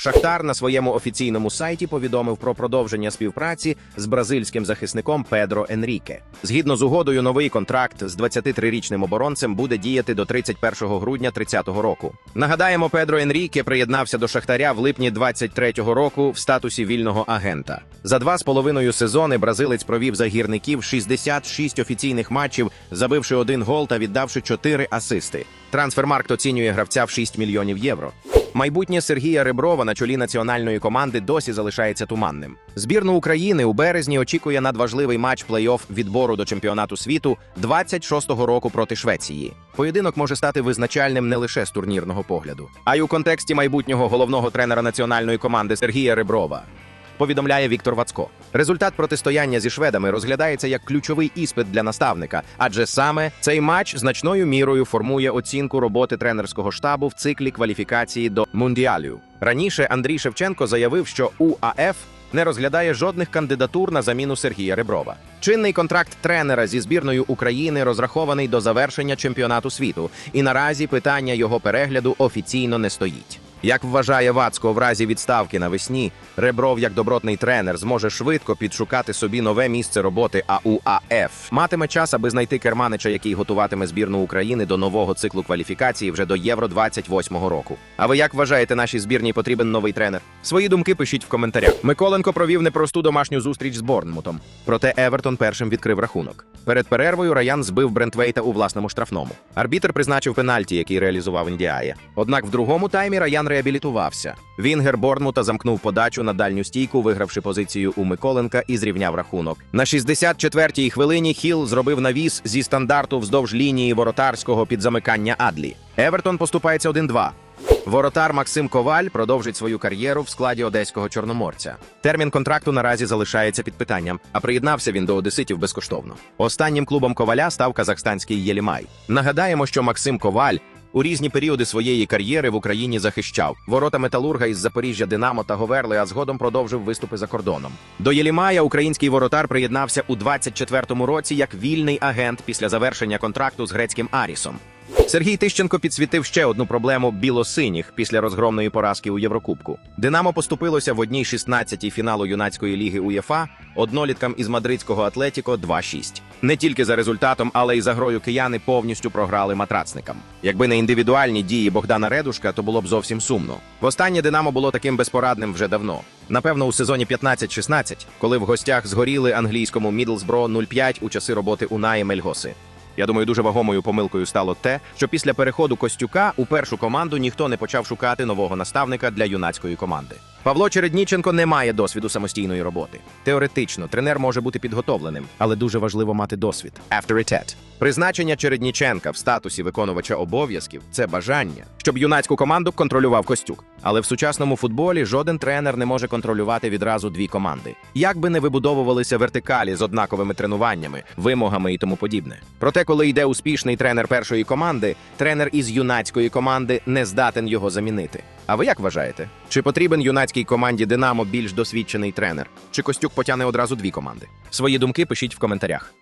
Шахтар на своєму офіційному сайті повідомив про продовження співпраці з бразильським захисником Педро Енріке. Згідно з угодою, новий контракт з 23-річним оборонцем буде діяти до 31 грудня 30 року. Нагадаємо, Педро Енріке приєднався до Шахтаря в липні 23-го року в статусі вільного агента. За два з половиною сезони бразилець провів за гірників 66 офіційних матчів, забивши один гол та віддавши 4 асисти. Трансфермаркт оцінює гравця в 6 мільйонів євро. Майбутнє Сергія Реброва на чолі національної команди досі залишається туманним. Збірну України у березні очікує надважливий матч плей-офф відбору до чемпіонату світу 26-го року проти Швеції. Поєдинок може стати визначальним не лише з турнірного погляду, а й у контексті майбутнього головного тренера національної команди Сергія Реброва. Повідомляє Віктор Вацко. Результат протистояння зі шведами розглядається як ключовий іспит для наставника, адже саме цей матч значною мірою формує оцінку роботи тренерського штабу в циклі кваліфікації до мундіалю. Раніше Андрій Шевченко заявив, що УАФ не розглядає жодних кандидатур на заміну Сергія Реброва. Чинний контракт тренера зі збірною України розрахований до завершення чемпіонату світу, і наразі питання його перегляду офіційно не стоїть. Як вважає Вацко, в разі відставки навесні, Ребров, як добротний тренер, зможе швидко підшукати собі нове місце роботи, а УАФ матиме час, аби знайти керманича, який готуватиме збірну України до нового циклу кваліфікації вже до Євро 28-го року. А ви як вважаєте, нашій збірній потрібен новий тренер? Свої думки пишіть в коментарях. Миколенко провів непросту домашню зустріч з Борнмутом. Проте Евертон першим відкрив рахунок. Перед перервою Раян збив Брентвейта у власному штрафному. Арбітр призначив пенальті, який реалізував Індіає. Однак в другому таймі Раян реабілітувався. Вінгер Борнмута замкнув подачу на дальню стійку, вигравши позицію у Миколенка і зрівняв рахунок. На 64-й хвилині Хіл зробив навіс зі стандарту вздовж лінії воротарського під замикання Адлі. Евертон поступається 1-2. Воротар Максим Коваль продовжить свою кар'єру в складі одеського чорноморця. Термін контракту наразі залишається під питанням, а приєднався він до одеситів безкоштовно. Останнім клубом Коваля став казахстанський Єлімай. Нагадаємо, що Максим Коваль у різні періоди своєї кар'єри в Україні захищав ворота металурга із Запоріжжя Динамо та Говерли, а згодом продовжив виступи за кордоном. До Єлімая український воротар приєднався у 24-му році як вільний агент після завершення контракту з грецьким Арісом. Сергій Тищенко підсвітив ще одну проблему білосиніх після розгромної поразки у Єврокубку. Динамо поступилося в одній 16-й фіналу юнацької ліги УЄФА одноліткам із мадридського Атлетіко 2-6. Не тільки за результатом, але й за грою кияни повністю програли матрацникам. Якби не індивідуальні дії Богдана Редушка, то було б зовсім сумно. Востаннє Динамо було таким безпорадним вже давно. Напевно, у сезоні 15-16, коли в гостях згоріли англійському Мідлсбро 0-5 у часи роботи Унаї Мельгоси. Я думаю, дуже вагомою помилкою стало те, що після переходу Костюка у першу команду ніхто не почав шукати нового наставника для юнацької команди. Павло Чередніченко не має досвіду самостійної роботи. Теоретично, тренер може бути підготовленим, але дуже важливо мати досвід. Авторитет. Призначення Чередніченка в статусі виконувача обов'язків це бажання, щоб юнацьку команду контролював Костюк. Але в сучасному футболі жоден тренер не може контролювати відразу дві команди. Як би не вибудовувалися вертикалі з однаковими тренуваннями, вимогами і тому подібне. Проте, коли йде успішний тренер першої команди, тренер із юнацької команди не здатен його замінити. А ви як вважаєте? Чи потрібен юнацькій команді Динамо більш досвідчений тренер? Чи Костюк потягне одразу дві команди? Свої думки пишіть в коментарях.